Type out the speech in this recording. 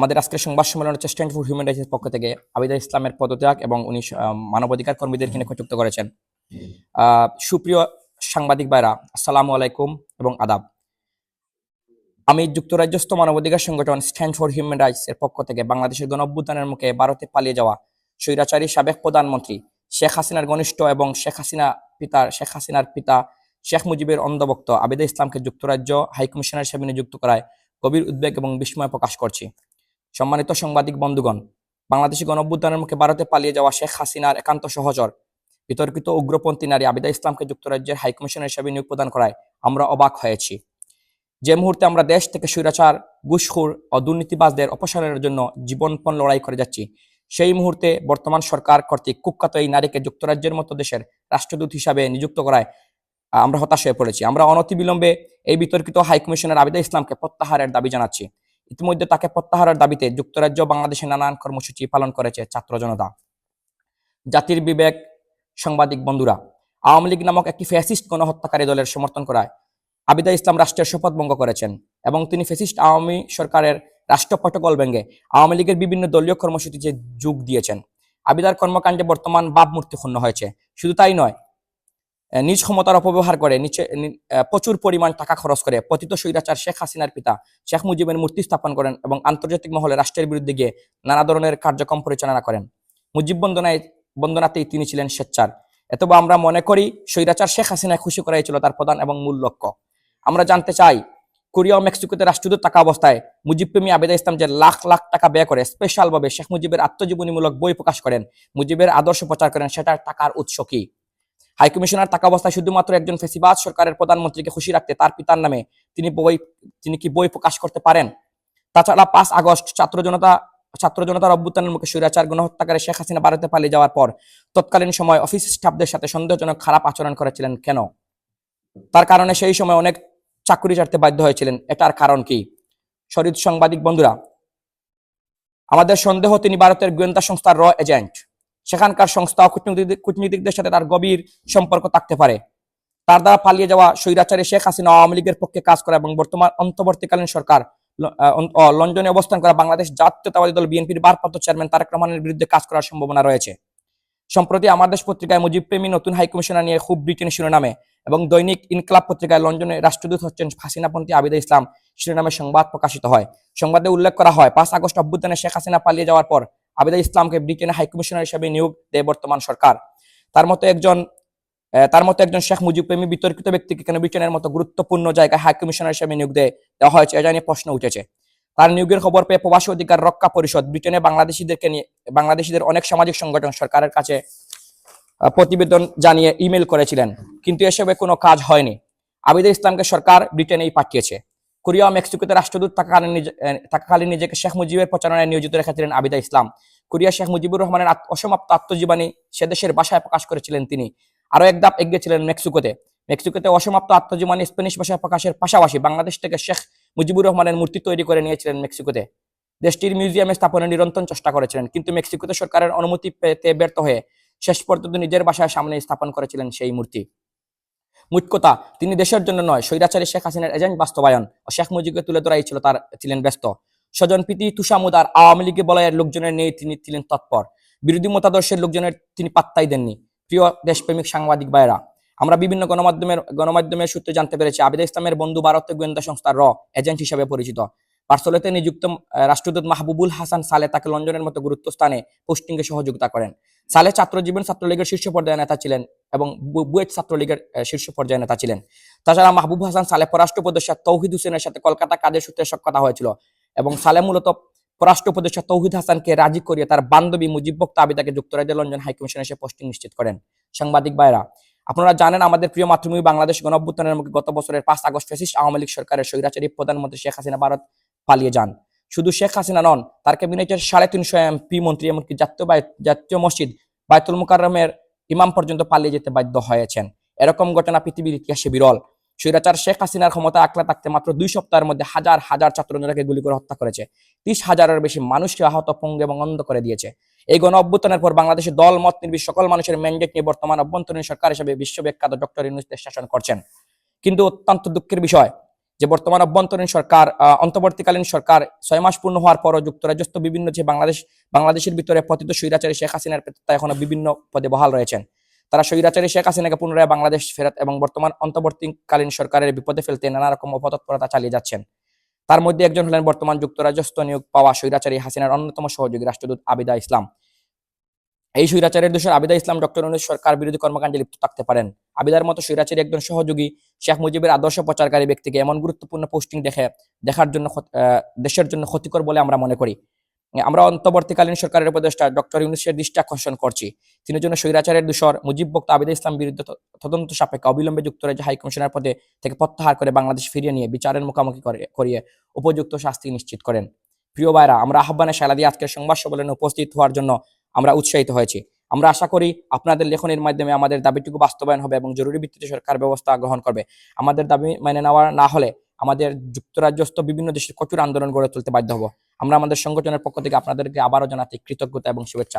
আমাদের আজকের সংবাদ সম্মেলন হচ্ছে স্ট্যান্ড ফর হিউম্যান রাইটসের পক্ষ থেকে আবিদা ইসলামের পদত্যাগ এবং উনি মানবাধিকার কর্মীদেরকে নিয়ে কটুক্ত করেছেন। সুপ্রিয় সাংবাদিক ভাইরা, আসসালামু আলাইকুম এবং আদাব। আমি যুক্তরাজ্যস্থ মানবাধিকার সংগঠন স্ট্যান্ড ফর হিউম্যান রাইটস এর পক্ষ থেকে বাংলাদেশের গণ অভ্যুত্থানের মুখে ভারতে পালিয়ে যাওয়া স্বৈরাচারী সাবেক প্রধানমন্ত্রী শেখ হাসিনার ঘনিষ্ঠ এবং শেখ হাসিনা পিতার, শেখ হাসিনার পিতা শেখ মুজিবের অন্ধভক্ত আবিদা ইসলামকে যুক্তরাজ্য হাইকমিশনার হিসেবে নিযুক্ত করায় গভীর উদ্বেগ এবং বিস্ময় প্রকাশ করছি। সম্মানিত সাংবাদিক বন্ধুগণ, বাংলাদেশি গণঅভ্যুত্থানের মুখে ভারতে পালিয়ে যাওয়া শেখ হাসিনার একান্ত সহচর, বিতর্কিত উগ্রপন্থী নারী আবিদা ইসলামকে যুক্তরাজ্যের হাইকমিশনার হিসেবে নিয়োগ প্রদান করায় আমরা অবাক হয়েছি। যে মুহূর্তে আমরা দেশ থেকে স্বৈরাচার, ঘুষখোর ও দুর্নীতিবাজদের অপসারণের জন্য জীবনপণ লড়াই করে যাচ্ছি, সেই মুহূর্তে বর্তমান সরকার কর্তৃক কুখ্যাত এই নারীকে যুক্তরাজ্যের মতো দেশের রাষ্ট্রদূত হিসাবে নিযুক্ত করায় আমরা হতাশ হয়ে পড়েছি। আমরা অনতিবিলম্বে এই বিতর্কিত হাইকমিশনের আবিদা ইসলামকে প্রত্যাহারের দাবি জানাচ্ছি। ইতিমধ্যে তাকে প্রত্যাহারের দাবিতে যুক্তরাজ্য বাংলাদেশে নানান কর্মসূচি পালন করেছে ছাত্র জনতা। জাতির বিবেক সাংবাদিক বন্ধুরা, আওয়ামী লীগ নামক একটি ফ্যাসিস্ট গণহত্যাকারী দলের সমর্থন করায় আবিদা ইসলাম রাষ্ট্রের শপথ ভঙ্গ করেছেন এবং তিনি ফ্যাসিস্ট আওয়ামী সরকারের রাষ্ট্র প্রটোকল ভেঙে আওয়ামী লীগের বিভিন্ন দলীয় কর্মসূচিতে যোগ দিয়েছেন। আবিদার কর্মকাণ্ডে বর্তমান ভাবমূর্তি ক্ষুণ্ণ হয়েছে। শুধু তাই নয় নিজ ক্ষমতার অপব্যবহার করে, নিচে প্রচুর পরিমাণ টাকা খরচ করে। পতিত স্বৈরাচার শেখ হাসিনার পিতা, শেখ মুজিবের মূর্তি স্থাপন করেন এবং আন্তর্জাতিক মহলে রাষ্ট্রের বিরুদ্ধে গিয়ে নানা ধরনের কার্যক্রম পরিচালনা করেন। মুজিব বন্দনায়, বন্দনাতেই তিনি ছিলেন স্বেচ্ছার। এতবা আমরা মনে করি স্বৈরাচার শেখ হাসিনায় খুশি করাই ছিল তার প্রধান এবং মূল লক্ষ্য। আমরা জানতে চাই, কোরিয়া ও মেক্সিকোতে রাষ্ট্রদূত থাকা অবস্থায় মুজিবপ্রেমী আবেদা ইসলাম যে লাখ লাখ টাকা ব্যয় করে স্পেশাল ভাবে শেখ মুজিবের আত্মজীবনীমূলক বই প্রকাশ করেন, মুজিবের আদর্শ প্রচার করেন, সেটার টাকার উৎস কি? হাইকমিশনার থাকা অবস্থায় শুধুমাত্র একজন ফেসিবাদ সরকারের প্রধানমন্ত্রীকে খুশি রাখতে তার পিতার নামে তিনি বই, তিনি কি বই প্রকাশ করতে পারেন? তাছাড়া পাঁচ আগস্ট ছাত্র জনতা, ছাত্র জনতার অভ্যুত্থানের মুখে স্বৈরাচার, গণহত্যাকারী শেখ হাসিনা ভারতে পালিয়ে যাওয়ার পর তৎকালীন সময় অফিস স্টাফদের সাথে সন্দেহজনক খারাপ আচরণ করেছিলেন কেন? তার কারণে সেই সময় অনেক চাকরি ছাড়তে বাধ্য হয়েছিলেন। এটার কারণ কি? শরীর সাংবাদিক বন্ধুরা, আমাদের সন্দেহ তিনি ভারতের গোয়েন্দা সংস্থার র এজেন্ট। সেখানকার সংস্থা কূটনীতিক কূটনীতিকদের সাথে তার গভীর সম্পর্ক থাকতে পারে। তার দ্বারা পালিয়ে যাওয়া স্বৈরাচারী শেখ হাসিনা আওয়ামী লীগের পক্ষে কাজ করা এবং বর্তমান অন্তর্বর্তীকালীন সরকার লন্ডনে অবস্থান করা বাংলাদেশ জাতীয়তাবাদী দল বিএনপির ভারপ্রাপ্ত চেয়ারম্যান তারেক রহমানের বিরুদ্ধে কাজ করার সম্ভাবনা রয়েছে। সম্প্রতি আমার দেশ পত্রিকায় মুজিব প্রেমী নতুন হাইকমিশনার নিয়ে খুব ব্রিটেন শিরোনামে এবং দৈনিক ইনকলাব পত্রিকায় লন্ডনে রাষ্ট্রদূত হচ্ছেন হাসিনাপন্থী আবিদা ইসলাম। শিরোনামে সংবাদ প্রকাশিত হয়। সংবাদে উল্লেখ করা হয়, পাঁচ আগস্ট অভ্যুত্থানে শেখ হাসিনা পালিয়ে যাওয়ার পর আবিদা ইসলামকে ব্রিটেনের হাইকমিশনার হিসেবে নিয়োগ দেয় বর্তমান সরকার। তার মতো একজন তার মতো একজন শেখ মুজিব প্রেমী বিতর্কিত ব্যক্তিকে কেন ব্রিটেনের মতো গুরুত্বপূর্ণ জায়গায় হাইকমিশনার হিসেবে নিয়োগ দেওয়া হয়েছে এটা নিয়ে প্রশ্ন উঠেছে। তার নিয়োগের খবর পেয়ে প্রবাসী অধিকার রক্ষা পরিষদ ব্রিটেনে বাংলাদেশিদেরকে নিয়ে, বাংলাদেশিদের অনেক সামাজিক সংগঠন সরকারের কাছে প্রতিবেদন জানিয়ে ইমেল করেছিলেন। কিন্তু এসবে কোনো কাজ হয়নি। আবিদা ইসলামকে সরকার ব্রিটেনেই পাঠিয়েছে। কোরিয়া ও মেক্সিকোতে রাষ্ট্রদূত থাকাকালীন থাকাকালীন নিজেকে শেখ মুজিবের প্রচারণায় নিয়োজিত রেখেছিলেন আবিদা ইসলাম। কোরিয়া শেখ মুজিবুর রহমানের অসমাপ্ত আত্মজীবনী সে দেশের ভাষায় প্রকাশ করেছিলেন তিনি। আরও এক ধাপ এগিয়ে ছিলেন মেক্সিকোতে। মেক্সিকোতে অসমাপ্ত আত্মজীবনী স্প্যানিশ ভাষায় প্রকাশের পাশাপাশি বাংলাদেশ থেকে শেখ মুজিবুর রহমানের মূর্তি তৈরি করে নিয়েছিলেন মেক্সিকোতে। দেশটির মিউজিয়ামে স্থাপনের নিরন্তর চেষ্টা করেছিলেন, কিন্তু মেক্সিকোতে সরকারের অনুমতি পেতে ব্যর্থ হয়ে শেষ পর্যন্ত নিজের বাসায় সামনে স্থাপন করেছিলেন সেই মূর্তি। কথা তিনি দেশের জন্য নয়, স্বৈরাচারী শেখ হাসিনার এজেন্ট বাস্তবায়ন। ও শেখ মুজিবকে তুলে ধরাই ছিল তার, ছিলেন ব্যস্ত। স্বজন প্রীতি তুষামুদার আওয়ামী লীগের বলয়ের লোকজনের নিয়ে তিনি ছিলেন তৎপর। বিরোধী মতাদর্শের লোকজনের তিনি পাত্তাই দেননি। প্রিয় দেশপ্রেমিক সাংবাদিক ভাইয়েরা, আমরা বিভিন্ন গণমাধ্যমের গণমাধ্যমের সূত্রে জানতে পেরেছি, আবিদা ইসলামের বন্ধু ভারতীয় গোয়েন্দা সংস্থার র এজেন্ট হিসেবে পরিচিত। পার্সলেতে নিযুক্ত রাষ্ট্রদূত মাহবুবুল হাসান সালে তাকে লন্ডনের মতো গুরুত্ব স্থানে পোস্টিংয়ে সহযোগিতা করেন। সালে ছাত্র ছাত্রজীবন ছাত্রলীগের শীর্ষ পর্যায়ের নেতা ছিলেন এবং বুয়েট ছাত্রলীগের শীর্ষ পর্যায়ের নেতা ছিলেন। তাছাড়া মাহবুব হাসান সালে পররাষ্ট্র উপদেষ্টা তৌহিদ হোসেনের সাথে কলকাতা কাজের সূত্রে কথা হয়েছিল এবং সালে মূলত পররাষ্ট্র উপদেষ্টা তৌহিদ হাসানকে রাজি করিয়ে তার বান্ধবী মুজিব বক্তা আবিদাকে যুক্তরাজ্যের লন্ডন হাইকমিশনে এসে পোস্টিং নিশ্চিত করেন। সাংবাদিক ভাইরা, আপনারা জানেন আমাদের প্রিয় মাতৃভূমি বাংলাদেশ গণঅভ্যুত্থানের মুখে গত বছরের পাঁচ আগস্ট ফেসিস্ট আওয়ামী লীগ সরকারের স্বৈরাচারী প্রধানমন্ত্রী শেখ হাসিনা ভারত পালিয়ে যান। শুধু শেখ হাসিনা নন, তার ক্যাবিনেটের সাড়ে তিনশো এমপি মন্ত্রী এমনকি জাতীয় জাতীয় মসজিদ বায়তুল মুকাররমের ইমাম পর্যন্ত পালিয়ে যেতে বাধ্য হয়েছেন। এরকম ঘটনা পৃথিবীর ইতিহাসে বিরল। স্বৈরাচার শেখ হাসিনার ক্ষমতা আঁকড়ে থাকতে মাত্র দুই সপ্তাহের মধ্যে হাজার হাজার ছাত্রজনকে গুলি করে হত্যা করেছে। ত্রিশ হাজারের বেশি মানুষকে আহত, পঙ্গু এবং অন্ধ করে দিয়েছে। এই গণ অভ্যুত্থানের পর বাংলাদেশের দল, মত, নির্বিশ সকল মানুষের ম্যান্ডেট নিয়ে বর্তমান অভ্যন্তরীণ সরকার হিসেবে বিশ্ববিখ্যাত ডক্টর ইউনুস শাসন করছেন। কিন্তু অত্যন্ত দুঃখের বিষয় যে বর্তমান অভ্যন্তরীণ সরকার অন্তর্বর্তীকালীন সরকার ছয় মাস পূর্ণ হওয়ার পরও যুক্তরাজ্যস্থ বিভিন্ন যে বাংলাদেশ, বাংলাদেশের ভিতরে পতিত স্বৈরাচারী শেখ হাসিনার প্রেতা এখনও বিভিন্ন পদে বহাল রয়েছেন। তারা স্বৈরাচারী শেখ হাসিনাকে পুনরায় বাংলাদেশ ফেরত এবং বর্তমান অন্তর্বর্তীকালীন সরকারের বিপদে ফেলতে নানা রকম অপতৎপরতা চালিয়ে যাচ্ছেন। তার মধ্যে একজন হলেন বর্তমান যুক্তরাজ্যস্থ নিয়োগ পাওয়া স্বৈরাচারী হাসিনার অন্যতম সহযোগী রাষ্ট্রদূত আবিদা ইসলাম। এই স্বৈরাচারের দোষের আবিদা ইসলাম ডক্টর অনুজ সরকার বিরোধী কর্মকাণ্ডে লিপ্ত থাকতে পারেন। আবিদার মতো স্বৈরাচারী একজন সহযোগী শেখ মুজিবের আদর্শ প্রচারকারী ব্যক্তিকে এমন গুরুত্বপূর্ণ পোস্টিং দেখে দেখার জন্য দেশের জন্য ক্ষতিকর বলে আমরা মনে করি। আমরা অন্তর্বর্তীকালীন সরকারের উপদেষ্টা ডক্টর ইউনুসের দৃষ্টি আকর্ষণ করছি। তিনি জন্য স্বৈরাচারের দূষর মুজিব বক্ত আবিদা ইসলাম বিরুদ্ধে তদন্ত সাপেক্ষে অবিলম্বে যুক্তরাজ্য হাই কমিশনার পদে থেকে প্রত্যাহার করে বাংলাদেশ ফিরিয়ে নিয়ে বিচারের মুখোমুখি করে করিয়ে উপযুক্ত শাস্তি নিশ্চিত করেন। প্রিয় ভাইরা, আমরা আহ্বানে সালা দিয়ে আজকের সংবাদ সম্মেলনে উপস্থিত হওয়ার জন্য আমরা উৎসাহিত হয়েছি। আমরা আশা করি আপনাদের লেখনের মাধ্যমে আমাদের দাবিটুকু বাস্তবায়ন হবে এবং জরুরি ভিত্তিতে সরকার ব্যবস্থা গ্রহণ করবে। আমাদের দাবি মেনে নেওয়া না হলে আমাদের যুক্তরাজ্যস্থ বিভিন্ন দেশের কঠোর আন্দোলন গড়ে তুলতে বাধ্য হব। আমরা আমাদের সংগঠনের পক্ষ থেকে আপনাদেরকে আবারও জানাতে কৃতজ্ঞতা এবং শুভেচ্ছা।